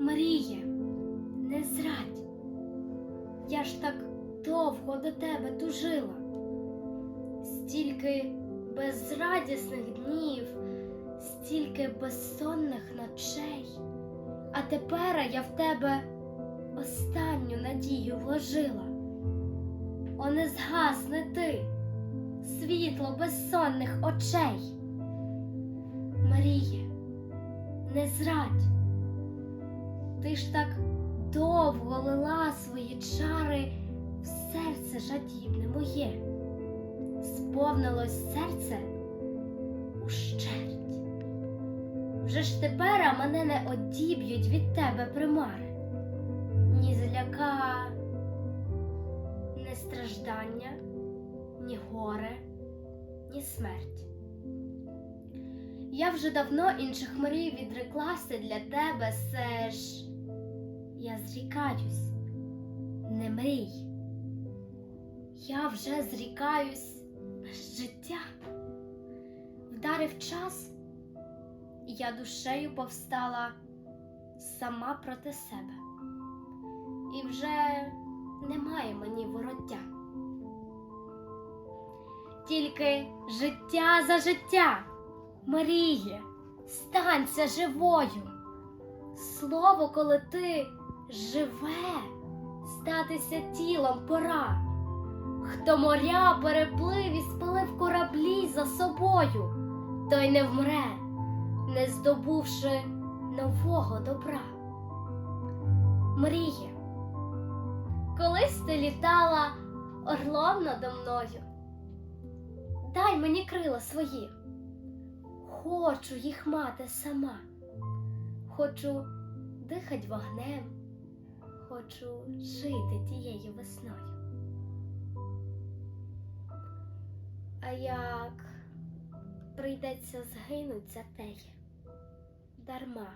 Маріє, не зрадь. Я ж так довго до тебе тужила. Стільки безрадісних днів, стільки безсонних ночей. А тепер я в тебе останню надію вложила. О, не згасне ти, світло безсонних очей. Маріє, не зрадь. Ти ж так довго лила свої чари в серце жадібне моє. Сповнилось серце ущерть. Вже ж тепер мене не одіб'ють від тебе примари, ні зляка, ні страждання, ні горе, ні смерть. Я вже давно інших мрій відреклася для тебе, все ж я зрікаюсь, не мрій. Я вже зрікаюсь життя. Вдарив час, я душею повстала сама проти себе. І вже немає мені вороття. Тільки життя за життя. Маріє, станься живою. Слово, коли ти живе, статися тілом пора. Хто моря переплив і спалив кораблі за собою, той не вмре, не здобувши нового добра. Мріє, колись ти літала орлом надо мною. Дай мені крила свої. Хочу їх мати сама. Хочу дихать вогнем, хочу жити тією весною. А як прийдеться згинуть за теє, дарма